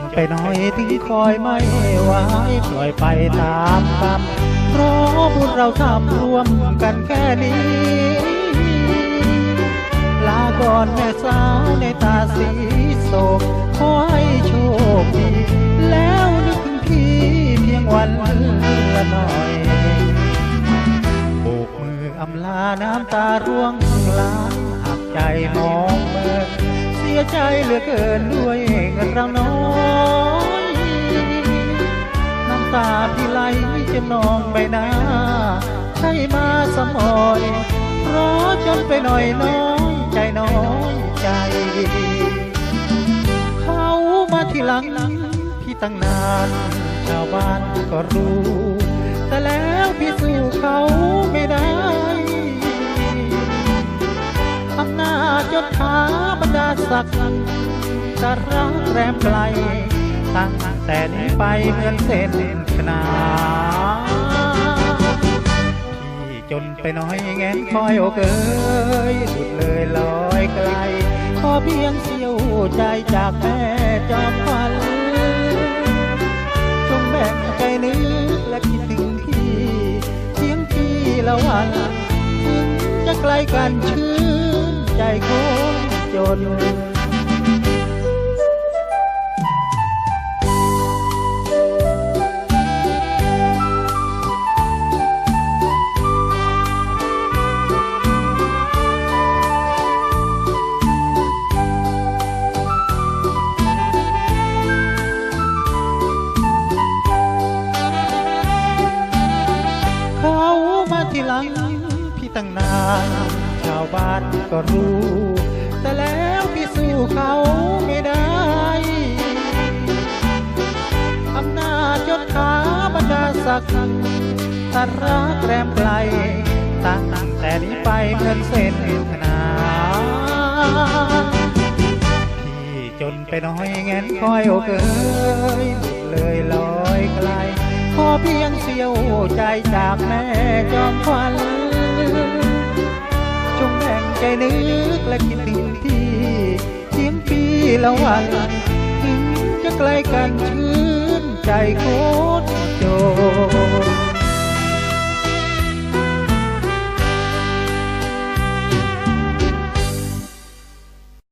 หน่อยถึงคอยไม่ไหวปล่อยไปตามกรรมเพราะบุญเราทำร่วมกันแค่นี้ ลาก่อนแม่สาวในตาสีโศกขอให้โชคดีแล้วนึกถึงพี่เพียงวันละหน่อยโบกมืออำลาน้ำตาร่วงลาหักใจมองเมื่อเสียใจเหลือเกินด้วยเราน้อย จะนองใบหน้าใช่มาสมอยเพราะจนไปหน่อยน้อยใจน้อยใจ เขามาทีหลังพี่ตั้งนานชาวบ้านก็รู้ แต่แล้วพี่สู้เขาไม่ได้อำนาจยศถาบรรดาศักดิ์จะรักแรมไกลตั้งแต่นี้ไปเหมือนเส้นขนานพี่ จนไปน้อยแงนคอยโอเกยหลุดเลยลอยไกลขอเพียงเสียวใจจากแม่จอมควันจงแบ่งใจนึกและคิดถึงพี่เพียงพี่ละวันถึงจะไกลกันชื่นใจคนจน ตั้งนานชาวบ้านก็รู้ แต่แล้วพี่สู้เขาไม่ได้อำนาจยศถาบรรดาศักดิ์ถ้ารักแรมไกลตั้งแต่นี้ไปเหมือนเส้นขนาพี่จนไปหน้อยแงนคอยโอเกยหลุดเลยลอยไกลขอเพียงเสียวใจจากแม่จอมควัน จงแบ่งใจนึกและคิดถึงที่ยิ้มปีละวัน ถึงจะไกลกันชื่นใจโคตรจร